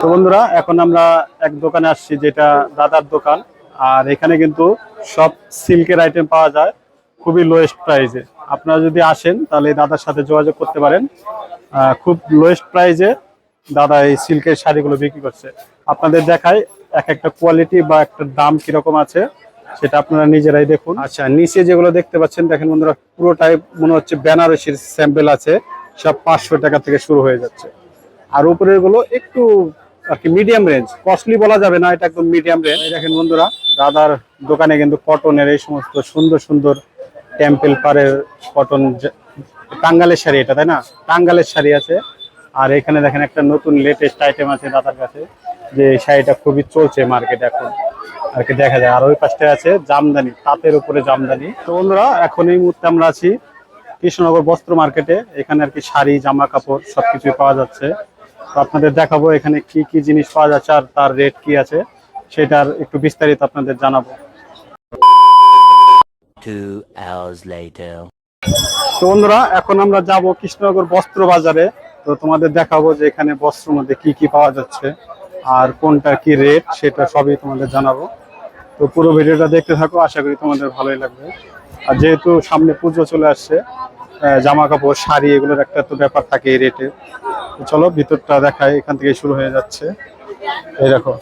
তো বন্ধুরা, এখন আমরা এক দোকানে আসছি যেটা দাদার দোকান। আর এখানে কিন্তু সব সিল্কের আইটেম পাওয়া যায়, খুবই লোয়েস্ট প্রাইসে আপনারা যদি আসেন, তাহলে দাদার সাথে যোগাযোগ করতে পারেন। খুব লোয়েস্ট প্রাইসে দাদা এই সিল্কের শাড়িগুলো বিক্রি করছে। আপনাদের দেখায় এক একটা কোয়ালিটি বা একটা দাম কীরকম আছে, সেটা আপনারা নিজেরাই দেখুন। আচ্ছা নিচে যেগুলো দেখতে পাচ্ছেন, দেখেন বন্ধুরা, পুরোটাই মনে হচ্ছে বেনারসির স্যাম্পেল আছে, সব পাঁচশো টাকা থেকে শুরু হয়ে যাচ্ছে। আর উপরেরগুলো একটু আর কি মিডিয়াম রেঞ্জ কস্টলি বলা যাবে না, এটা একদম মিডিয়াম রেঞ্জ দেখেন বন্ধুরা, দাদার দোকানে কিন্তু কটনের এই সমস্ত সুন্দর সুন্দর টেম্পল পারের কটন টাঙ্গালের শাড়ি এটা, তাই না? টাঙ্গালের শাড়ি আছে। আর এখানে দেখেন একটা নতুন লেটেস্ট আইটেম আছে দাদার কাছে, যে শাড়িটা খুবই চলছে মার্কেটে এখন। আর কি দেখা যায়। আর ওই পাশে আছে জামদানি, তাঁতের উপরে জামদানি। তো বন্ধুরা, এখন এই মুহূর্তে আমরা আছি কৃষ্ণনগর বস্ত্র মার্কেটে এখানে আর কি শাড়ি, জামা কাপড় সবকিছুই পাওয়া যাচ্ছে। আপনাদের দেখাবো এখানে কি কি জিনিস পাওয়া যাচ্ছে আর তার রেট কি আছে সেটার একটু বিস্তারিত আপনাদের জানাব। তো বন্ধুরা এখন আমরা যাব কৃষ্ণনগর বস্ত্র বাজারে। তো তোমাদের দেখাবো যে এখানে বস্ত্রের মধ্যে কি কি পাওয়া যাচ্ছে আর কোনটা কি রেট সেটা সবই তোমাদের জানাব। তো পুরো ভিডিওটা দেখতে থাকো আশা করি তোমাদের ভালোই লাগবে। আর যেহেতু সামনে পুজো চলে আসছে জামা কাপড় শাড়ি এগুলোর একটা তো ব্যাপার থাকে এই রেটে চলো ভিতরটা দেখায় এখান থেকে শুরু হয়ে যাচ্ছে। এই দেখো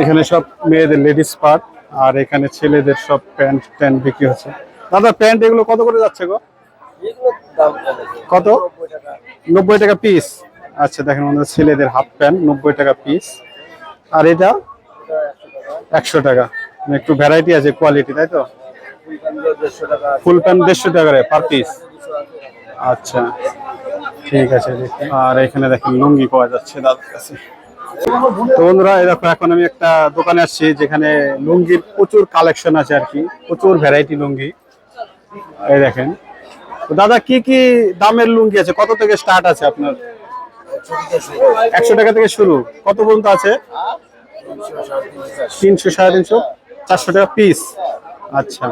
এখানে সব মেয়েদের লেডিস পার্ট আর এখানে ছেলেদের সব প্যান্ট ট্যান্ট বিক্রি হচ্ছে। দাদা প্যান্ট এগুলো কত করে যাচ্ছে গো? কত? নব্বই টাকা পিস আচ্ছা দেখেন আমাদের ছেলেদের হাফ প্যান্ট নব্বই টাকা পিস আর এটা? একশো টাকা। মানে একটু ভ্যারাইটি আছে কোয়ালিটি তাই তো? ফুল প্যান্ট দেড়শো টাকা পার পিস আচ্ছা ঠিক আছে আর এখানে দেখেন লুঙ্গি পাওয়া যাচ্ছে দাদার কাছে। তো বন্ধুরা, এই দেখো, এখন আমি একটা দোকানে আসছি যেখানে লুঙ্গির প্রচুর কালেকশন আছে আর কি, প্রচুর ভ্যারাইটি লুঙ্গি। এই দেখেন। তো দাদা, কি কি দামের লুঙ্গি আছে? কত থেকে স্টার্ট আছে আপনার? একশো টাকা থেকে শুরু। কত পর্যন্ত আছে? তিনশো, সাড়ে তিনশো? চারশো টাকা পিস আচ্ছা।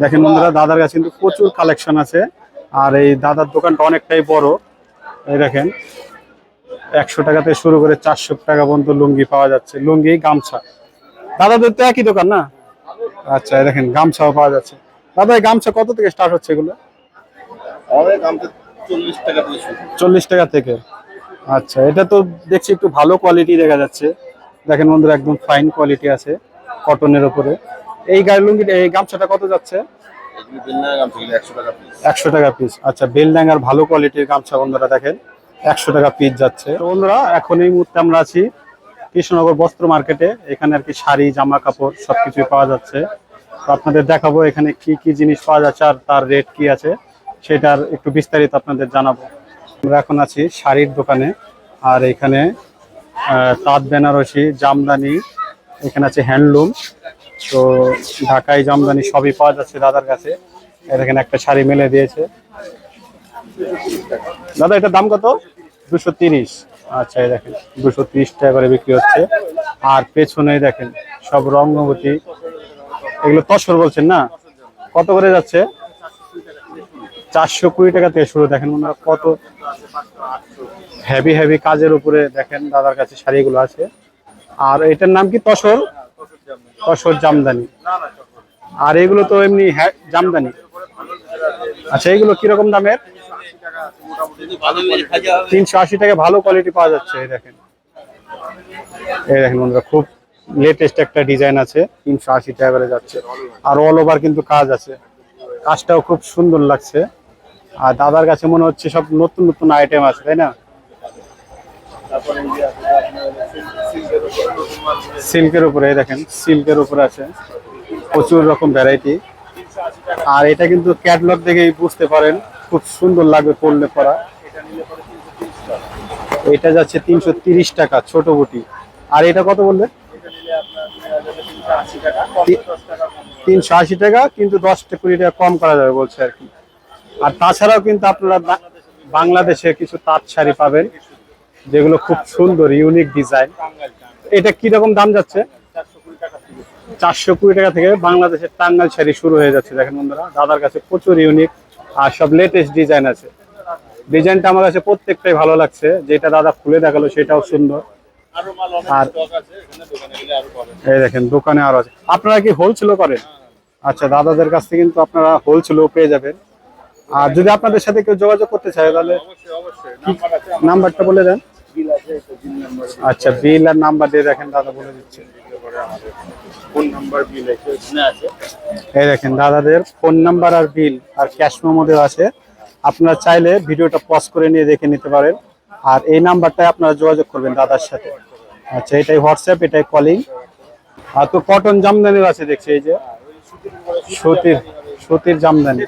দেখেন বন্ধুরা, দাদার কাছে কিন্তু প্রচুর কালেকশন আছে। আর এই দাদার দোকানটা অনেকটাই বড়। এই দেখেন একশো টাকা থেকে শুরু করে চারশো টাকা পর্যন্ত লুঙ্গি পাওয়া যাচ্ছে। লুঙ্গি গামছা। দাদাদের তো একই দোকান না? আচ্ছা এই দেখেন গামছাও পাওয়া যাচ্ছে। দাদা এই গামছা কত থেকে স্টার্ট হচ্ছে এগুলো? চল্লিশ টাকা থেকে আচ্ছা এটা তো দেখছি একটু ভালো কোয়ালিটি দেখা যাচ্ছে। দেখেন বন্ধুরা একদম ফাইন কোয়ালিটি আছে কটনের উপরে। এই গায়ের লুঙ্গি এই গামছাটা কত যাচ্ছে? একশো টাকা পিস আচ্ছা বেলডাঙ্গার ভালো কোয়ালিটির গামছা বন্ধুরা দেখেন, একশো টাকা পিস যাচ্ছে। বন্ধুরা, এখন এই মুহূর্তে আমরা আছি কৃষ্ণনগর বস্ত্র মার্কেটে এখানে আর কি শাড়ি, জামা কাপড় সবকিছুই পাওয়া যাচ্ছে। তো আপনাদের দেখাবো এখানে কি কি জিনিস পাওয়া যাচ্ছে আর তার রেট কি আছে, সেটার একটু বিস্তারিত আপনাদের জানাব। আমরা এখন আছি শাড়ির দোকানে, আর এখানে তাঁত বেনারসি, জামদানি, এখানে আছে হ্যান্ডলুম তো ঢাকাই জামদানি সবই পাওয়া যাচ্ছে দাদার কাছে। এই দেখেন, একটা শাড়ি মেলে দিয়েছে। দাদা, এটার দাম কত? দুশো তিরিশ। আচ্ছা এই দেখেন, দুশো তিরিশ টাকা করে বিক্রি হচ্ছে। আর পেছনে দেখেন, সব রঙ্গবতী এগুলো তসর বলছেন না? কত করে যাচ্ছে? চারশো কুড়ি টাকা থেকে শুরু। দেখেন, ওনারা কত হেভি হেভি কাজের উপরে দেখেন দাদার কাছে শাড়িগুলো আছে। আর এটার নাম কি? তসর? তসর জামদানি। আর এগুলো তো এমনি জামদানি। আচ্ছা এগুলো কীরকম দামের? তিনশো আশি টাকা ভালো কোয়ালিটি পাওয়া যাচ্ছে, এই দেখেন। এই দেখেন বন্ধুরা, খুব লেটেস্ট একটা ডিজাইন আছে, তিনশো আশি টাকা যাচ্ছে। আর অল ওভার কিন্তু কাজ আছে। কাজটাও খুব সুন্দর লাগছে। আর দাদার কাছে মনে হচ্ছে সব নতুন নতুন আইটেম আছে, তাই না? সিল্কের উপরে দেখেন, সিল্কের উপরে আছে প্রচুর রকম ভ্যারাইটি আর এটা কিন্তু ক্যাটলগ দেখেই বুঝতে পারেন, খুব সুন্দর লাগবে পড়লে পরা। এটা যাচ্ছে তিনশো টাকা, ছোট বুটি। আর এটা কত বললে? তিনশো আশি টাকা, কিন্তু দশ টাকা কুড়ি টাকা কম করা যাবে বলছে আর কি। আর তাছাড়াও কিন্তু আপনারা বাংলাদেশে কিছু তাঁত শাড়ি পাবেন, যেগুলো খুব সুন্দর ইউনিক ডিজাইন এটা কি রকম দাম যাচ্ছে? চারশো কুড়ি টাকা থেকে বাংলাদেশের টাঙ্গাল শাড়ি শুরু হয়ে যাচ্ছে। দেখেন বন্ধুরা দাদার কাছে প্রচুর ইউনিক আর সব লেটেস্ট ডিজাইন আছে। ডিজাইনটা আমার কাছে প্রত্যেকটাই ভালো লাগছে। যেটা দাদা খুলে দেখাল সেটাও সুন্দর। আরও এই দেখেন দোকানে আরও আছে। আপনারা কি হোলসেলও করেন? আচ্ছা দাদাদের কাছ থেকে কিন্তু আপনারা হোলসেলও পেয়ে যাবেন। আর যদি আপনাদের সাথে কেউ যোগাযোগ করতে চায় তাহলে নাম্বারটা বলে দেন। আচ্ছা বিল আর নাম্বার দিয়ে দেখেন দাদা বলে দিচ্ছে। আমাদের ফোন নাম্বার বিল আছে এই দেখেন দাদাদের ফোন নাম্বার আর বিল আর ক্যাশ মেমো দেওয়া আছে। আপনারা চাইলে ভিডিওটা পজ করে নিয়ে দেখে নিতে পারেন। আর এই নাম্বারটায় আপনারা যোগাযোগ করবেন দাদার সাথে। আচ্ছা এটাই হোয়াটসঅ্যাপ এটাই কলিং আর তো কটন জামদানির আছে দেখছি এই যে। সুতির সুতির জামদানি।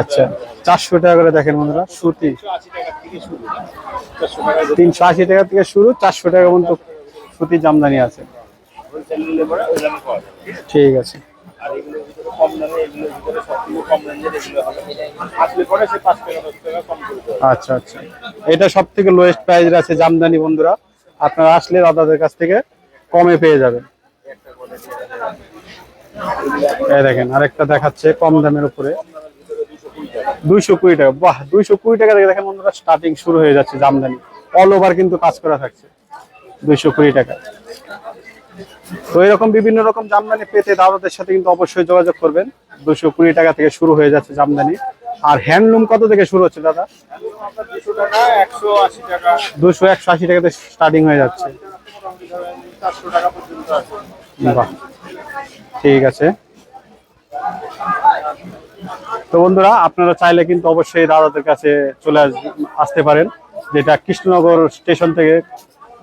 আচ্ছা চারশো টাকা করে দেখেন বন্ধুরা, সুতি। তিনশো আশি টাকা থেকে শুরু, চারশো টাকা পর্যন্ত সুতির জামদানি আছে। ঠিক আছে। আচ্ছা আচ্ছা। এটা সব থেকে লোয়েস্ট প্রাইসের আছে জামদানি বন্ধুরা। আপনারা আসলে দাদাদের কাছ থেকে কমে পেয়ে যাবেন। এই দেখেন, আরেকটা দেখাচ্ছে কম দামের উপরে। দুইশো কুড়ি টাকা। বাহ, দুইশো কুড়ি টাকা থেকে দেখেন বন্ধুরা স্টার্টিং শুরু হয়ে যাচ্ছে জামদানি। অল ওভার কিন্তু কাজ করা থাকছে। দুইশো কুড়ি টাকা। তো এরকম বিভিন্ন রকম জামদানি পেতে দাদাদের সাথে কিন্তু অবশ্যই যোগাযোগ করবেন। দুশো কুড়ি টাকা থেকে শুরু হয়ে যাচ্ছে জামদানি। আর হ্যান্ডলুম কত থেকে শুরু হচ্ছে দাদা? দুশো একশো আশি টাকাতে স্টার্টিং হয়ে যাচ্ছে। ঠিক আছে। তো বন্ধুরা, আপনারা চাইলে কিন্তু অবশ্যই দাদাদের কাছে চলে আস- আসতে পারেন। যেটা কৃষ্ণনগর স্টেশন থেকে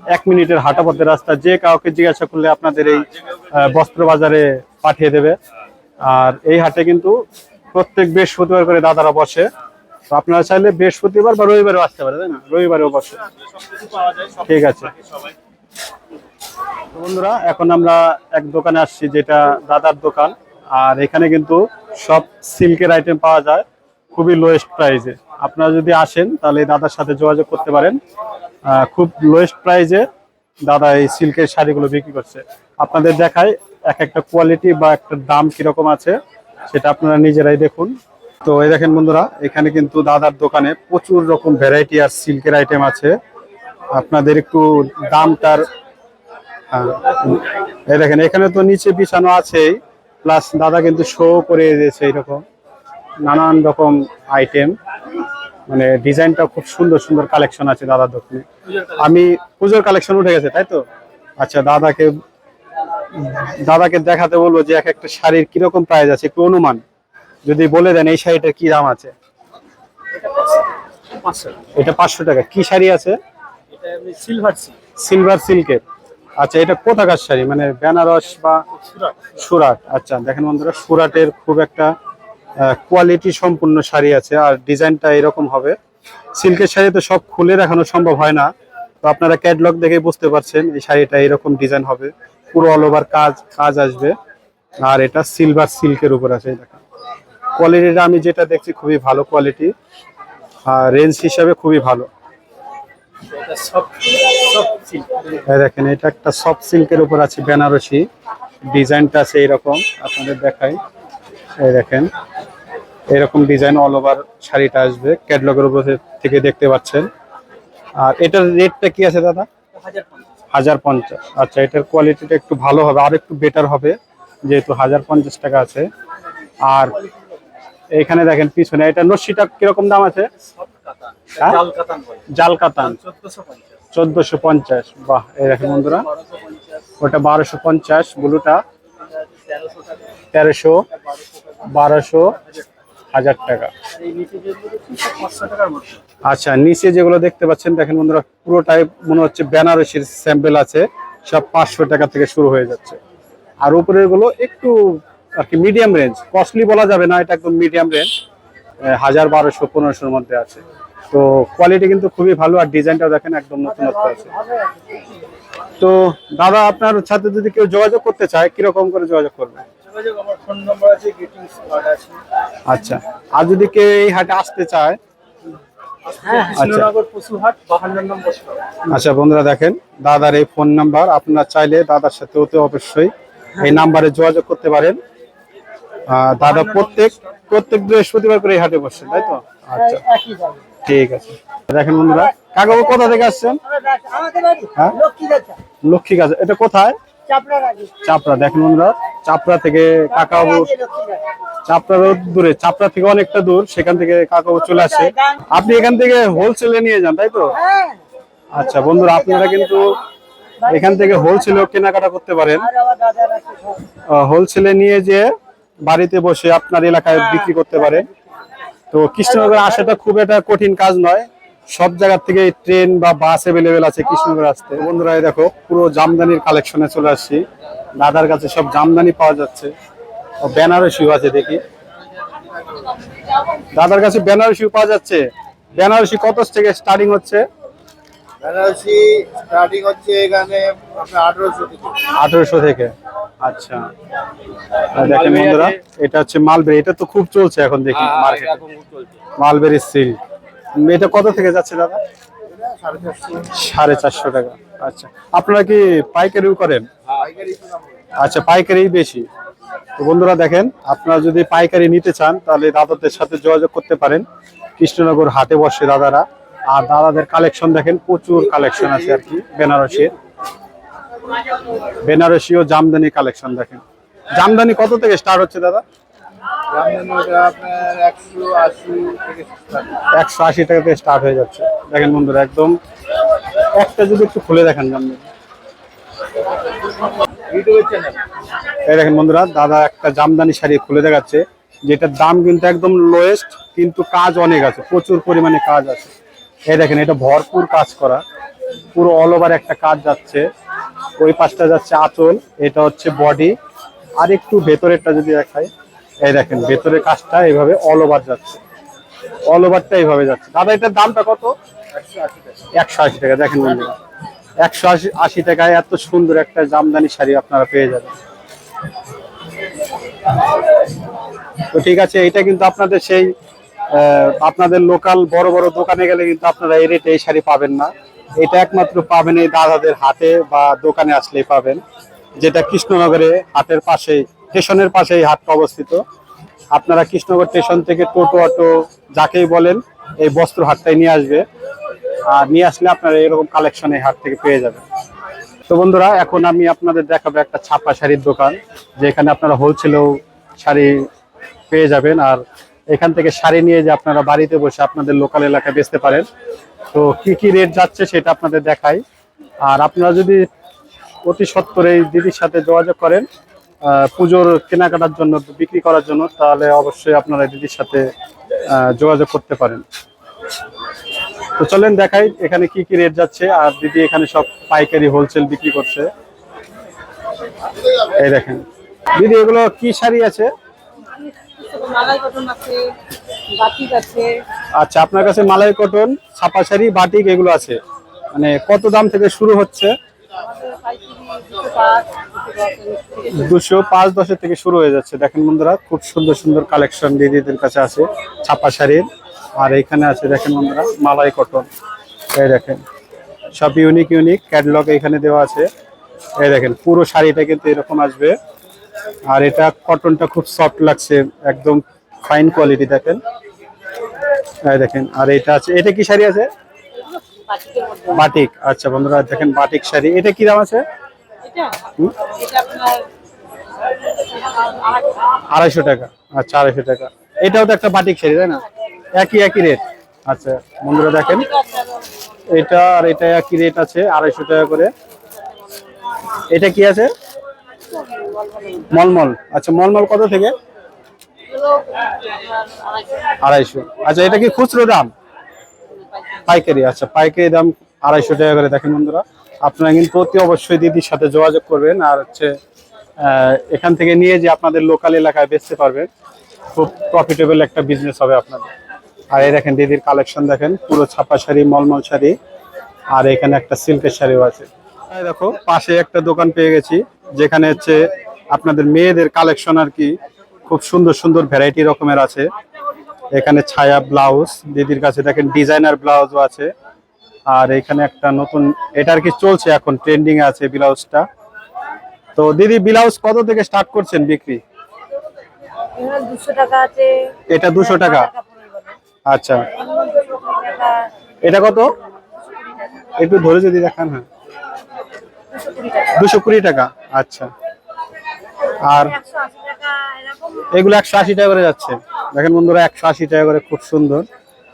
এক মিনিটের হাঁটা পথের রাস্তা, যে কাউকে জিজ্ঞাসা করলে আপনাদের এই বস্ত্র বাজারে পাঠিয়ে দেবে। আর এই হাটে কিন্তু প্রত্যেক বৃহস্পতিবার করে দাদারা বসে। তো আপনারা চাইলে বৃহস্পতিবার বা রবিবারও আসতে পারে তাই না? রবিবারেও বসে। ঠিক আছে। বন্ধুরা, এখন আমরা এক দোকানে আসছি, যেটা দাদার দোকান। আর এখানে কিন্তু সব সিল্কের আইটেম পাওয়া যায়, খুবই লোয়েস্ট প্রাইসে আপনারা যদি আসেন, তাহলে দাদার সাথে যোগাযোগ করতে পারেন। খুব লোয়েস্ট প্রাইসে দাদা এই সিল্কের শাড়িগুলো বিক্রি করছে। আপনাদের দেখায় এক একটা কোয়ালিটি বা একটা দাম কীরকম আছে, সেটা আপনারা নিজেরাই দেখুন। তো এই দেখেন বন্ধুরা, এখানে কিন্তু দাদার দোকানে প্রচুর রকম ভ্যারাইটি আর সিল্কের আইটেম আছে। আপনাদের একটু দামটার। এই দেখেন, এখানে তো নিচে বিছানো আছেই। প্লাস দাদা কিন্তু শো করে দিয়েছে এরকম নানান রকম আইটেম মানে ডিজাইনটা খুব সুন্দর সুন্দর কালেকশন আছে দাদার দোকানে। আমি পুজোর কালেকশন উঠে গেছে তাই তো? আচ্ছা দাদাকে দাদাকে দেখাতে বলব যে এক একটা শাড়ির কীরকম প্রাইস আছে একটু অনুমান। যদি বলে দেন এই শাড়িটার কি দাম আছে? এটা পাঁচশো। টাকা। কি শাড়ি আছে? সিলভার সিল্কের আচ্ছা এটা কোথাকার শাড়ি? মানে বেনারস বা সুরাট। আচ্ছা দেখেন বন্ধুরা সুরাটের খুব একটা কোয়ালিটি সম্পূর্ণ শাড়ি আছে আর ডিজাইনটা এরকম হবে। সিল্কের শাড়ি তো সব খুলে দেখানো সম্ভব হয় না। তো আপনারা ক্যাটলগ দেখে বুঝতে পারছেন এই শাড়িটা এরকম ডিজাইন হবে। পুরো অল ওভার কাজ কাজ আসবে। আর এটা সিলভার সিল্কের উপর আছে দেখেন। কোয়ালিটিটা আমি যেটা দেখছি খুবই ভালো কোয়ালিটি আর রেঞ্জ হিসাবে খুবই ভালো এটা সব সব সিল্ক এই দেখেন এটা একটা সফট সিল্কের উপর আছে বেনারসি। ডিজাইনটা আছে এরকম আপনাদের দেখাই। এই দেখেন এরকম ডিজাইন অল ওভার শাড়িটা আসবে ক্যাটলগের উপর থেকে দেখতে পাচ্ছেন। আর এটার রেটটা কি আছে দাদা? হাজার পঞ্চাশ। আচ্ছা এটার কোয়ালিটিটা একটু ভালো হবে আর একটু বেটার হবে যেহেতু হাজার পঞ্চাশ টাকা আছে। আর এখানে দেখেন পিছনে এটা নস্যিটা কীরকম দাম আছে? জাল কাতান বলে। জাল কাতান চোদ্দশো পঞ্চাশ। বাহ এই দেখেন বন্ধুরা। ওটা বারোশো পঞ্চাশ ব্লুটা। তেরোশো বারোশো হাজার টাকা। আচ্ছা নিচে যেগুলো দেখতে পাচ্ছেন দেখেন বন্ধুরা পুরোটাই মনে হচ্ছে বেনারসির স্যাম্পেল আছে। সব পাঁচশো টাকা থেকে শুরু হয়ে যাচ্ছে। আর উপরেরগুলো একটু আর কি মিডিয়াম রেঞ্জ কস্টলি বলা যাবে না এটা একদম মিডিয়াম রেঞ্জ হাজার বারোশো পনেরোশোর মধ্যে আছে। তো কোয়ালিটি কিন্তু খুবই ভালো আর ডিজাইনটাও দেখেন একদম নতুনত্ব আছে। তো দাদা আপনার সাথে যদি কেউ যোগাযোগ করতে চায় কীরকম করে যোগাযোগ করবে? আচ্ছা আর যদি কেউ এই হাটে আসতে চায়? হ্যাঁ নম্বর স্টল আচ্ছা বন্ধুরা দেখেন দাদার এই ফোন নাম্বার আপনারা চাইলে দাদার সাথে অতি অবশ্যই। এই নাম্বারে যোগাযোগ করতে পারেন। দাদা প্রত্যেক প্রত্যেক বৃহস্পতিবার করে এই হাটে বসছেন তাই তো? আচ্ছা। ঠিক আছে। দেখেন বন্ধুরা কাকা বাবু কোথা থেকে আসছেন? হ্যাঁ? লক্ষ্মী গাছ এটা কোথায়? চাপড়া। দেখেন বন্ধুরা চাপড়া থেকে কাকা বাবু আগে লক্ষ্মী চাপড়া দূরে চাপড়া থেকে অনেকটা দূর সেখান থেকে কাকা বাবু চলে আসে। আপনি এখান থেকে হোলসেলে নিয়ে যান তাই তো? আচ্ছা বন্ধুরা আপনারা কিন্তু এখান থেকে হোলসেলেও কেনাকাটা করতে পারেন। হোলসেলে নিয়ে যে বাড়িতে বসে আপনার এলাকায় বিক্রি করতে পারে। তো কৃষ্ণনগর আসাটা খুব একটা কঠিন কাজ নয়। সব জায়গার থেকে ট্রেন বা বাস অ্যাভেলেবেল আছে কৃষ্ণনগর আসতে। বন্ধুরা এই দেখো পুরো জামদানির কালেকশনে চলে আসছি। দাদার কাছে সব জামদানি পাওয়া যাচ্ছে। ও বেনারসিও আছে দেখি। দাদার কাছে বেনারসিও পাওয়া যাচ্ছে। বেনারসি কত থেকে স্টার্টিং হচ্ছে? বেনারসি স্টার্টিং হচ্ছে এখানে আপনার আঠারোশো থেকে। আঠারোশো থেকে। আচ্ছা। দেখেন বন্ধুরা এটা হচ্ছে মালবেরি এটা তো খুব চলছে এখন দেখি মার্কেটে এখন চলছে। মালবেরি সিল্ক এটা কত থেকে যাচ্ছে দাদা? সাড়ে চারশো টাকা। আচ্ছা আপনারা কি পাইকারিও করেন? পাইকারি আচ্ছা পাইকারি বেশি। তো বন্ধুরা দেখেন আপনারা যদি পাইকারি নিতে চান তাহলে দাদাদের সাথে যোগাযোগ করতে পারেন। কৃষ্ণনগর হাটে বসে দাদারা। আর দাদাদের কালেকশন দেখেন প্রচুর কালেকশন আছে আর কি বেনারসির। বেনারসি ও জামদানি কালেকশন দেখেন। জামদানি কত থেকে স্টার্ট হচ্ছে দাদা। একশো আশি টাকা থেকে স্টার্ট হয়ে যাচ্ছে। দেখেন বন্ধুরা একদম একটা যদি একটু খুলে দেখেন জামদানি। এই দেখেন বন্ধুরা দাদা একটা জামদানি শাড়ি খুলে দেখাচ্ছে যেটার দাম কিন্তু একদম লোয়েস্ট কিন্তু কাজ অনেক আছে প্রচুর পরিমাণে কাজ আছে। এই দেখেন এটা ভরপুর কাজ করা। পুরো অল ওভার একটা কাজ যাচ্ছে। ওই পাশটা যাচ্ছে আঁচল, এটা হচ্ছে বডি আর একটু ভেতরেরটা যদি দেখাই, এই দেখেন, ভেতরের কাজটা এইভাবে অল ওভার যাচ্ছে। অল ওভারটা এইভাবে যাচ্ছে। দাদা, এটার দামটা কত? একশো আশি টাকা, দেখেন একশো আশি আশি টাকায় এত সুন্দর একটা জামদানি শাড়ি আপনারা পেয়ে যাবেন। তো ঠিক আছে এটা কিন্তু আপনাদের সেই আপনাদের লোকাল বড় বড় দোকানে গেলে কিন্তু আপনারা এই রেটে এই শাড়ি পাবেন না। এটা একমাত্র পাবেন এই দাদাদের হাটে বা দোকানে আসলেই পাবেন, যেটা কৃষ্ণনগরে হাটের পাশেই, স্টেশনের পাশেই হাটটা অবস্থিত। আপনারা কৃষ্ণনগর স্টেশন থেকে টোটো, অটো, যাকেই বলেন, এই বস্ত্র হাটটাই নিয়ে আসবে। আর নিয়ে আসলে আপনারা এরকম কালেকশন এই হাট থেকে পেয়ে যাবেন। তো বন্ধুরা, এখন আমি আপনাদের দেখাবো একটা ছাপা শাড়ির দোকান, যেখানে আপনারা হোলসেলেও শাড়ি পেয়ে যাবেন। আর এখান থেকে শাড়ি নিয়ে যে আপনারা বাড়িতে বসে আপনাদের লোকাল এলাকায় বেচতে পারেন তো কি কি রেট যাচ্ছে সেটা আপনাদের দেখাই। আর আপনারা যদি অতি সত্তর এই দিদির সাথে যোগাযোগ করেন পুজোর কেনাকাটার জন্য, বিক্রি করার জন্য, তাহলে অবশ্যই আপনারা দিদির সাথে যোগাযোগ করতে পারেন। তো চলেন দেখাই এখানে কি কি রেট যাচ্ছে, আর দিদি এখানে সব পাইকারি হোলসেল বিক্রি করছে। এই দেখেন। দিদি, এগুলো কি শাড়ি আছে? আছে। আচ্ছা আপনার কাছে মালাই কটন, ছাপা শাড়ি, বাটিক এগুলো আছে। মানে কত দাম থেকে শুরু হচ্ছে? দুশো পাঁচ দশের থেকে শুরু হয়ে যাচ্ছে। দেখেন বন্ধুরা, খুব সুন্দর সুন্দর কালেকশন দিদিদের কাছে আছে ছাপা শাড়ির। আর এখানে আছে, দেখেন বন্ধুরা, মালাই কটন। এই দেখেন, সব ইউনিক ইউনিক ক্যাটলগ এখানে দেওয়া আছে। এই দেখেন, পুরো শাড়িটা কিন্তু এরকম আসবে। আর এটা কটনটা খুব সফট লাগছে, একদম ফাইন কোয়ালিটি দেখেন। এই দেখেন, আর এটা আছে, এটা কি শাড়ি আছে? বাটিক। আচ্ছা বন্ধুরা, দেখেন বাটিক শাড়ি। এটা কি দাম আছে? আড়াইশো টাকা। আচ্ছা আড়াইশো টাকা। এটাও তো একটা বাটিক শাড়ি, তাই না? একই একই রেট। আচ্ছা বন্ধুরা দেখেন। এটা আর এটা একই রেট আছে, আড়াইশো টাকা করে। এটা কি আছে? মলমল। আচ্ছা মলমল কত থেকে? আড়াইশো। আচ্ছা এটা কি খুচরো দাম? পাইকারি আচ্ছা পাইকারি দাম আড়াইশো টাকা করে দেখেন বন্ধুরা। আপনারা কিন্তু অতি অবশ্যই দিদির সাথে যোগাযোগ করবেন আর হচ্ছে এখান থেকে নিয়ে যে আপনাদের লোকাল এলাকায় বেচতে পারবেন, খুব প্রফিটেবল একটা বিজনেস হবে আপনাদের। আর এই দেখেন দিদির কালেকশন দেখেন, পুরো ছাপা শাড়ি, মলমল শাড়ি, আর এখানে একটা সিল্কের শাড়িও আছে। দেখো, পাশে একটা দোকান পেয়ে গেছি, যেখানে হচ্ছে আপনাদের মেয়েদের কালেকশন আর কি খুব সুন্দর সুন্দর ভ্যারাইটি রকমের আছে। এখানে ছায়া ব্লাউজ দিদির কাছে দেখেন ডিজাইনার ব্লাউজও আছে। আর এখানে একটা নতুন এটা আর কি চলছে এখন ট্রেন্ডিং আছে ব্লাউজটা। তো দিদি ব্লাউজ কত থেকে স্টার্ট করছেন বিক্রি? দুশো টাকা আছে। এটা দুশো টাকা? আচ্ছা। এটা কত? একটু ধরে যদি দেখান হ্যাঁ। দুশো কুড়ি টাকা। আচ্ছা। আর এগুলো একশো আশি টাকা করে যাচ্ছে। দেখেন বন্ধুরা একশো আশি টাকা করে খুব সুন্দর।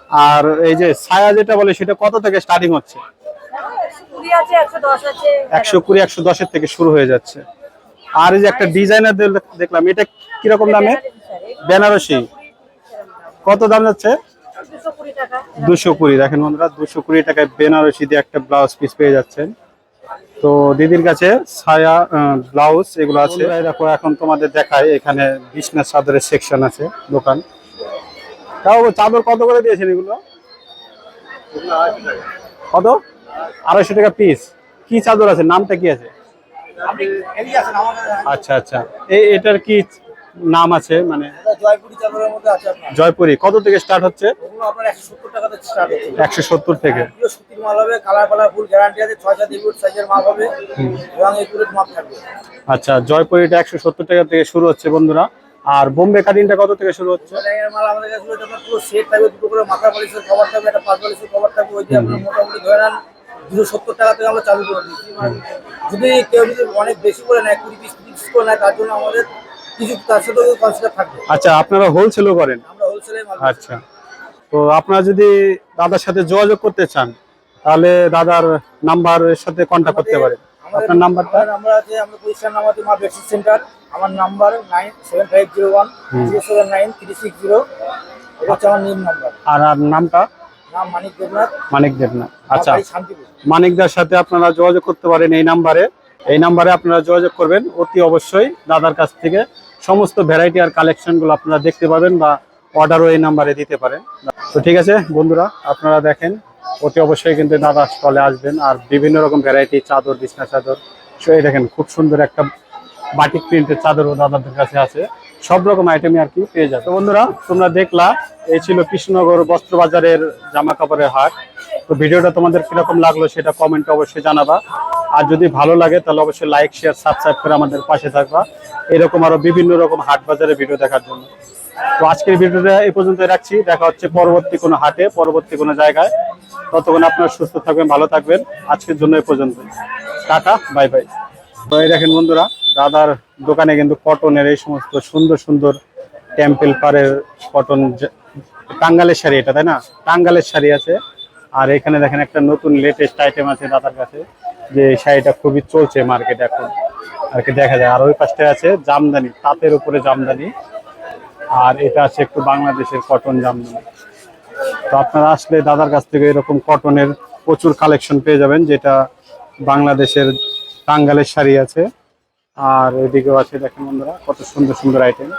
আর এই যে ছায়া যেটা বলে সেটা কত থেকে স্টার্টিং হচ্ছে? একশো কুড়ি একশো দশের থেকে শুরু হয়ে যাচ্ছে। আর এই যে একটা ডিজাইনার দেখলাম এটা কীরকম দামে বেনারসি কত দাম যাচ্ছে? দুশো কুড়ি দেখেন বন্ধুরা দুশো কুড়ি টাকায় বেনারসি দিয়ে একটা ব্লাউজ পিস পেয়ে যাচ্ছেন। তো দিদির কাছে ছায়া ব্লাউজ এগুলো আছে। দেখো এখন তোমাদের দেখায় এখানে বিছনা চাদরের সেকশন আছে দোকান। তাও চাদর কত করে দিয়েছেন এগুলো? কত? আড়াইশো টাকা পিস কি চাদর আছে? নামটা কি আছে? আচ্ছা আচ্ছা। এই এটার কি নাম আছে মানে জয়পুরি কত থেকে স্টার্ট হচ্ছে? একশো সত্তর থেকে। আচ্ছা জয়পুরিটা একশো সত্তর টাকা থেকে শুরু হচ্ছে বন্ধুরা। আর বোম্বে কাটিংটা কত থেকে শুরু হচ্ছে? দুশো সত্তর টাকা থেকে আমরা চালু করে দিচ্ছি। যদি কেউ যদি অনেক বেশি করে নেয় কুড়ি পিস তিরিশ করে নেয় তার জন্য আমাদের কিছু তার সাথেও কনসিডার থাকবে। আচ্ছা আপনারা হোলসেলও করেন? আমরা হোলসেলে আচ্ছা। তো আপনারা যদি দাদার সাথে যোগাযোগ করতে চান তাহলে দাদার নাম্বারের সাথে কন্ট্যাক্ট করতে পারেন। আপনার নাম্বারটা আমার আছে আমাদের প্রতিষ্ঠান নাম আছে মা বেডশিট সেন্টার। আমার number nine seven five zero one zero seven nine three six zero এটা হচ্ছে আমার নিম নাম্বার আর আর নামটা? নাম মানিক দেবনাথ। মানিক দেবনাথ। আমার আচ্ছা। মানিকদার সাথে আপনারা যোগাযোগ করতে পারেন এই নাম্বারে এই নাম্বারে আপনারা যোগাযোগ করবেন। অতি অবশ্যই দাদার কাছ থেকে সমস্ত ভ্যারাইটি আর কালেকশনগুলো আপনারা দেখতে পাবেন বা অর্ডারও এই নাম্বারে দিতে পারেন। তো ঠিক আছে, বন্ধুরা, আপনারা দেখেন, অতি অবশ্যই কিন্তু দাদা স্টলে আসবেন আর বিভিন্ন রকম ভ্যারাইটি চাদর, বিছনা চাদর, সো দেখেন, খুব সুন্দর একটা বাটিক প্রিন্টের চাদরও দাদাদের কাছে আছে। সব রকম আইটেমই আর কি পেয়ে যাবে বন্ধুরা, তোমরা দেখলা, এই ছিল কৃষ্ণনগর বস্ত্র বাজারের জামা কাপড়ের হাট। তো ভিডিওটা তোমাদের কীরকম লাগল সেটা কমেন্টে অবশ্যই জানাবা। আর যদি ভালো লাগে, তাহলে অবশ্যই লাইক শেয়ার সাবস্ক্রাইব করে আমাদের পাশে থাকবা। এরকম আরও বিভিন্ন রকম হাট বাজারের ভিডিও দেখার জন্য। তো আজকের ভিডিওটা এই পর্যন্ত রাখছি। দেখা হচ্ছে পরবর্তী কোনো হাটে, পরবর্তী কোনো জায়গায়। ততক্ষণ আপনারা সুস্থ থাকবেন, ভালো থাকবেন। আজকের জন্য এই পর্যন্ত। টাটা বাই বাই তো এই দেখেন বন্ধুরা, দাদার দোকানে কিন্তু কটনের এই সমস্ত সুন্দর সুন্দর টেম্পেল পারের কটন টাঙ্গালের শাড়ি এটা, তাই না? টাঙ্গালের শাড়ি আছে। আর এখানে দেখেন একটা নতুন লেটেস্ট আইটেম আছে দাদার কাছে, যে শাড়িটা খুবই চলছে মার্কেটে এখন। আর কি দেখা যায়, আর ওই পাশটায় আছে জামদানি, তাঁতের উপরে জামদানি। আর এটা আছে একটু বাংলাদেশের কটন জামদানি। তো আপনারা আসলে দাদার কাছ থেকে এরকম কটনের প্রচুর কালেকশন পেয়ে যাবেন, যেটা বাংলাদেশের টাঙ্গালের শাড়ি আছে। আর এদিকেও আছে, দেখেন বন্ধুরা, কত সুন্দর সুন্দর আইটেম